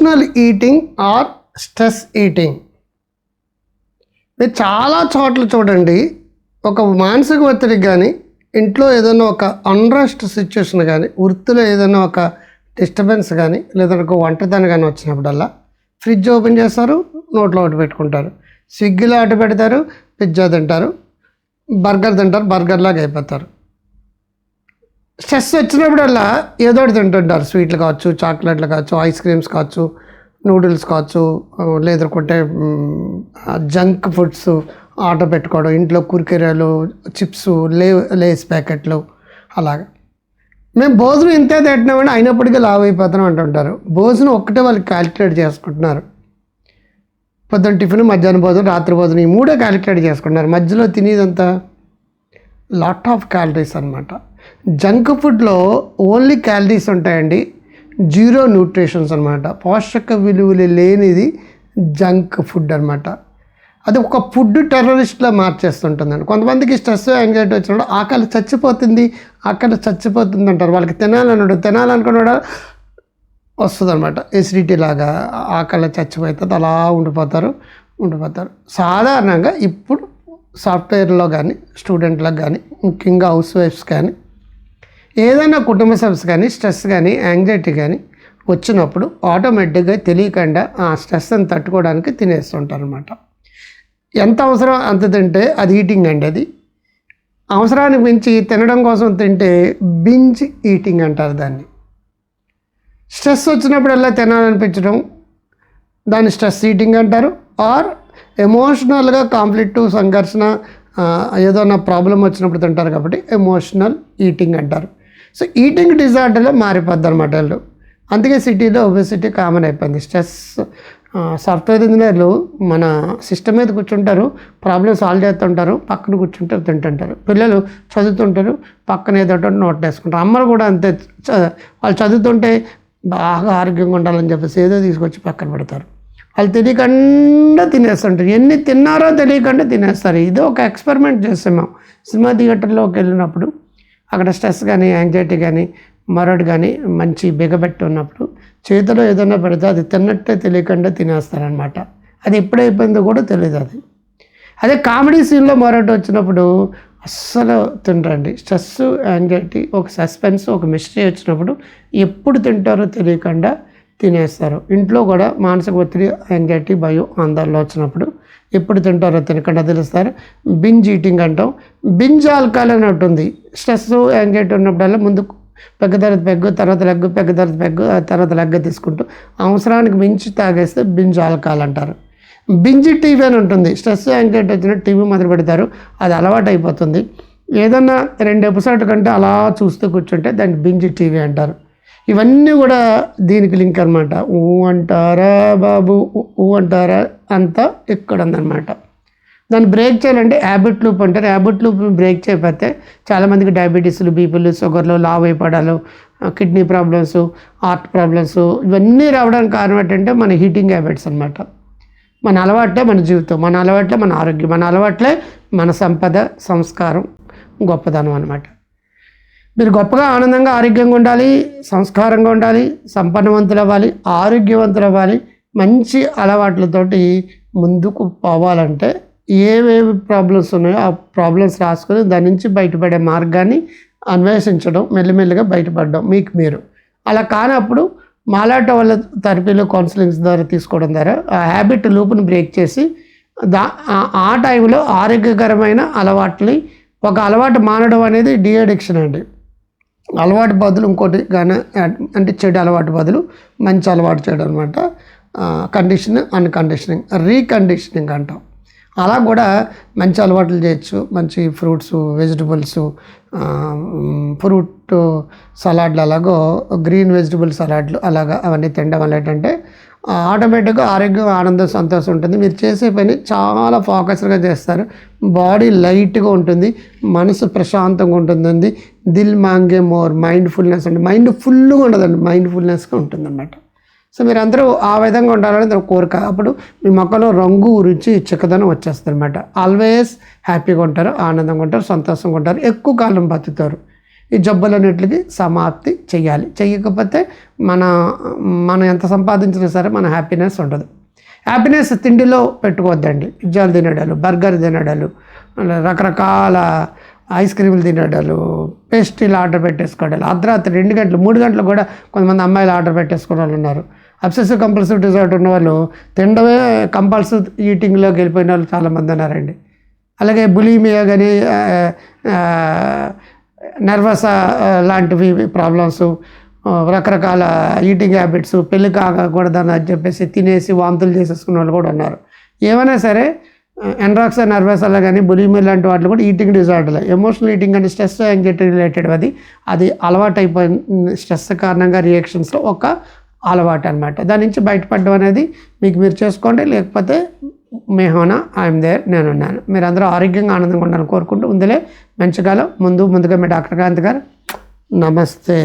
Emotional eating or stress eating మీరు చాలా చోట్ల చూడండి. ఒక మానసిక ఒత్తిడికి కానీ ఇంట్లో ఏదైనా ఒక అన్రెస్ట్ సిచ్యువేషన్ కానీ వృత్తిలో ఏదైనా ఒక డిస్టర్బెన్స్ కానీ లేదా ఒక ఒంటరితనం కానీ వచ్చినప్పుడల్లా ఫ్రిడ్జ్ ఓపెన్ చేస్తారు నోట్లో ఒకటి పెట్టుకుంటారు. స్విగ్గీలో అటు పెడతారు పిజ్జా తింటారు బర్గర్ తింటారు బర్గర్ లాగా అయిపోతారు. స్ట్రెస్ వచ్చినప్పుడల్లా ఏదో ఒకటి తింటుంటారు. స్వీట్లు కావచ్చు చాక్లెట్లు కావచ్చు ఐస్ క్రీమ్స్ కావచ్చు నూడిల్స్ కావచ్చు లేదనుకుంటే జంక్ ఫుడ్స్ ఆర్డర్ పెట్టుకోవడం ఇంట్లో కురికెరలు చిప్స్ లే లేస్ ప్యాకెట్లు అలాగా. మేము భోజనం ఇంతే తింటున్నామని అయినప్పటికీ లావ్ అయిపోతున్నాం అంటుంటారు. భోజనం ఒక్కటే వాళ్ళు క్యాలిక్యులేట్ చేసుకుంటున్నారు. పొద్దున్న టిఫిన్ మధ్యాహ్నం భోజనం రాత్రి భోజనం ఈ మూడే క్యాలిక్యులేట్ చేసుకుంటున్నారు. మధ్యలో తినేదంతా లాట్ ఆఫ్ క్యాలరీస్ అనమాట జంక్ ఫుడ్లో ఓన్లీ క్యాలరీస్ ఉంటాయండి. జీరో న్యూట్రిషన్స్ అనమాట పోషక విలువలు లేనిది జంక్ ఫుడ్ అనమాట అది ఒక ఫుడ్ టెర్రరిస్ట్లా మార్చేస్తుంటుందండి. కొంతమందికి స్ట్రెస్ యాంగ్జైటీ వచ్చినప్పుడు ఆకలి చచ్చిపోతుంది ఆకలి చచ్చిపోతుంది అంటారు. వాళ్ళకి తినాలన్నాడు తినాలనుకున్నాడు వస్తుంది అనమాట ఎసిడిటీ లాగా ఆకలి చచ్చిపోతుంది అలా ఉండిపోతారు ఉండిపోతారు. సాధారణంగా ఇప్పుడు సాఫ్ట్వేర్లో కానీ స్టూడెంట్లకు కానీ ముఖ్యంగా హౌస్ వైఫ్స్ కానీ ఏదైనా కుటుంబ సమస్య కానీ స్ట్రెస్ కానీ యాంగ్జైటీ కానీ వచ్చినప్పుడు ఆటోమేటిక్గా తెలియకుండా ఆ స్ట్రెస్ని తట్టుకోవడానికి తినేస్తుంటారు అనమాట ఎంత అవసరం అంత తింటే అది ఈటింగ్ అండి అది. అవసరానికి మించి తినడం కోసం తింటే బింజ్ ఈటింగ్ అంటారు దాన్ని. స్ట్రెస్ వచ్చినప్పుడల్లా తినాలనిపించడం? దాన్ని స్ట్రెస్ ఈటింగ్ అంటారు. ఆర్ ఎమోషనల్గా కాన్ఫ్లిక్ట్ సంఘర్షణ ఏదైనా ప్రాబ్లం వచ్చినప్పుడు తింటారు కాబట్టి ఎమోషనల్ ఈటింగ్ అంటారు. సో ఈటింగ్ డిజార్డర్లో మారిపోద్ది అనమాట వాళ్ళు. అందుకే సిటీలో ఒబెసిటీ కామన్ అయిపోయింది. స్ట్రెస్ సాఫ్ట్వేర్ ఇంజనీర్లు మన సిస్టమ్ మీద కూర్చుంటారు ప్రాబ్లమ్ సాల్వ్ చేస్తుంటారు పక్కన కూర్చుంటారు తింటుంటారు. పిల్లలు చదువుతుంటారు పక్కన ఏదో నోట్ వేసుకుంటారు అమ్మలు కూడా అంతే చ- వాళ్ళు చదువుతుంటే బాగా ఆరోగ్యంగా ఉండాలని చెప్పేసి ఏదో తీసుకొచ్చి పక్కన పెడతారు. వాళ్ళు తెలియకుండా తినేస్తుంటారు. ఎన్ని తిన్నారో తెలియకుండా తినేస్తారు. ఇది ఒక ఎక్స్పెరిమెంట్ చేస్తాం మేము సినిమా థియేటర్లోకి వెళ్ళినప్పుడు అక్కడ స్ట్రెస్ కానీ యాంగ్జైటీ కానీ మరొకటి కానీ మంచి బిగబెట్టి ఉన్నప్పుడు చేతిలో ఏదైనా పెడితే అది తిన్నట్టే తెలియకుండా తినేస్తారనమాట అది ఎప్పుడైపోయిందో కూడా తెలియదు అది. అదే కామెడీ సీన్లో మరొకటి వచ్చినప్పుడు అస్సలు తినరండి. స్ట్రెస్ యాంగ్జైటీ ఒక సస్పెన్స్ ఒక మిస్టరీ వచ్చినప్పుడు ఎప్పుడు తింటారో తెలియకుండా తినేస్తారు. ఇంట్లో కూడా మానసిక ఒత్తిడి యాంగ్జైటీ భయం ఆందోళన వచ్చినప్పుడు ఎప్పుడు తింటారో తినకుండా తెలుస్తారు. బింజ్ ఈటింగ్ అంటాం. బింజ్ ఆల్కహాల్ అని ఒకటి ఉంది. స్ట్రెస్ యాంగ్జైటీ ఉన్నప్పుడల్లా ముందు పెద్ద తర్వాత పెగ్గు తర్వాత లగ్గు పెద్ద తర్వాత పెగ్గు తర్వాత లెగ్గ తీసుకుంటూ అవసరానికి మించి తాగేస్తే బింజ్ ఆల్కహాల్ అంటారు. బింజ్ టీవీ అని ఉంటుంది. స్ట్రెస్ యాంగ్జైటీ వచ్చిన టీవీ మొదలు పెడతారు. అది అలవాటు అయిపోతుంది. ఏదన్నా రెండు ఎపిసోడ్ కంటే అలా చూస్తూ కూర్చుంటే దాన్ని బింజ్ టీవీ అంటారు. ఇవన్నీ కూడా దీనికి లింక్ అనమాట ఊ అంటారా బాబు? ఊ అంటారా? అంతా ఇక్కడ ఉందన్నమాట. దాన్ని బ్రేక్ చేయాలంటే హ్యాబిట్ లూప్ అంటారు. హ్యాబిట్ లూప్ బ్రేక్ చేయకపోతే చాలామందికి డయాబెటీస్లు బీపీలు షుగర్లు లావ్ అయిపోవడాలు కిడ్నీ ప్రాబ్లమ్స్ హార్ట్ ప్రాబ్లమ్స్ ఇవన్నీ రావడానికి కారణం ఏంటంటే మన హీటింగ్ హ్యాబిట్స్ అనమాట మన అలవాట్లే మన జీవితం మన అలవాట్లే మన ఆరోగ్యం మన అలవాట్లే మన సంపద సంస్కారం గొప్పదనం అనమాట మీరు గొప్పగా ఆనందంగా ఆరోగ్యంగా ఉండాలి సంస్కారంగా ఉండాలి సంపన్నవంతులు అవ్వాలి ఆరోగ్యవంతులు అవ్వాలి మంచి అలవాట్లతోటి ముందుకు పోవాలంటే ఏవేవి ప్రాబ్లమ్స్ ఉన్నాయో ఆ ప్రాబ్లమ్స్ రాసుకొని దాని నుంచి బయటపడే మార్గాన్ని అన్వేషించడం మెల్లిమెల్లిగా బయటపడడం. మీకు మీరు. అలా కానప్పుడు మాలాట వాళ్ళ థెరపీలో కౌన్సిలింగ్స్ ద్వారా తీసుకోవడం ద్వారా ఆ హ్యాబిట్ లూప్ని బ్రేక్ చేసి దా ఆ- టైంలో ఆరోగ్యకరమైన అలవాట్లని ఒక అలవాటు మానడం అనేది డిఅడిక్షన్ అండి. అలవాటు బదులు ఇంకోటి కానీ అంటే చెడు అలవాటు బదులు మంచి అలవాటు చేయడం అనమాట కండిషన్ అన్కండిషనింగ్ రీకండిషనింగ్ అంటాం. అలా కూడా మంచి అలవాట్లు చేయొచ్చు. మంచి ఫ్రూట్స్ వెజిటబుల్స్ ఫ్రూట్ సలాడ్లు అలాగో గ్రీన్ వెజిటబుల్ సలాడ్లు అలాగా అవన్నీ తినడం వల్ల ఏంటంటే ఆటోమేటిక్గా ఆరోగ్యం ఆనందం సంతోషం ఉంటుంది. మీరు చేసే పని చాలా ఫోకస్డ్గా చేస్తారు. బాడీ లైట్గా ఉంటుంది. మనసు ప్రశాంతంగా ఉంటుంది దిల్ మాంగే మోర్ మైండ్ ఫుల్నెస్ అంటే మైండ్ ఫుల్గా ఉండదండి. మైండ్ ఫుల్నెస్గా ఉంటుందన్నమాట. సో మీరు అందరూ ఆ విధంగా ఉండాలని కోరిక. అప్పుడు మీ మొక్కలో రంగు రుచి చిక్కదనం వచ్చేస్తుంది అనమాట ఆల్వేస్ హ్యాపీగా ఉంటారు ఆనందంగా ఉంటారు సంతోషంగా ఉంటారు ఎక్కువ కాలం బతుకుతారు. ఈ జబ్బులన్నిటికి సమాప్తి చేయాలి చేయకపోతే మన మనం ఎంత సంపాదించినా సరే మన హ్యాపీనెస్ ఉండదు. హ్యాపీనెస్ తిండిలో పెట్టుకోవద్దండి. పిజ్జాలు తినడాలు బర్గర్ తినడాలు రకరకాల ఐస్ క్రీములు తినడాలు పేస్ట్రీలు ఆర్డర్ పెట్టేసుకోవడాలు అర్ధరాత్రి రెండు గంటలు మూడు గంటలు కూడా కొంతమంది అమ్మాయిలు ఆర్డర్ పెట్టేసుకునే వాళ్ళు ఉన్నారు. అబ్సెసివ్ కంపల్సివ్ డిజార్డర్ ఉన్న వాళ్ళు తినడమే కంపల్సివ్ ఈటింగ్లోకి వెళ్ళిపోయిన వాళ్ళు చాలామంది ఉన్నారండి. అలాగే బులీమియా కానీ నర్వస్ లాంటివి ప్రాబ్లమ్స్ రకరకాల ఈటింగ్ హ్యాబిట్స్ పెళ్ళి కాకూడదని అని చెప్పేసి తినేసి వాంతులు చేసేసుకున్న వాళ్ళు కూడా ఉన్నారు. ఏమైనా సరే ఎన్రాక్స్ నర్వస్ అలా కానీ బులిమి లాంటి వాటిలో కూడా ఈటింగ్ డిజార్డర్లు. ఎమోషనల్ ఈటింగ్ అంటే స్ట్రెస్ యాంగ్జైటీ రిలేటెడ్ అది. అది అలవాటు అయిపోయిన స్ట్రెస్ కారణంగా రియాక్షన్స్లో ఒక అలవాటు అనమాట దాని నుంచి బయటపడడం అనేది మీకు మీరు చేసుకోండి లేకపోతే మేహోనా ఐఎమ్ దేర్ నేనున్నాను. మీరు అందరూ ఆరోగ్యంగా ఆనందంగా ఉండాలని కోరుకుంటూ ఉందిలే. మంచిగాలం ముందు ముందుగా మీ డాక్టర్ కాంత్ గారు నమస్తే.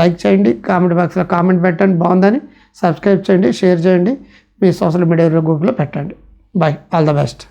లైక్ చేయండి కామెంట్ బాక్స్లో కామెంట్ పెట్టండి బాగుందని. సబ్స్క్రైబ్ చేయండి షేర్ చేయండి. మీ సోషల్ మీడియాలో గ్రూప్లో పెట్టండి. Bye all the best.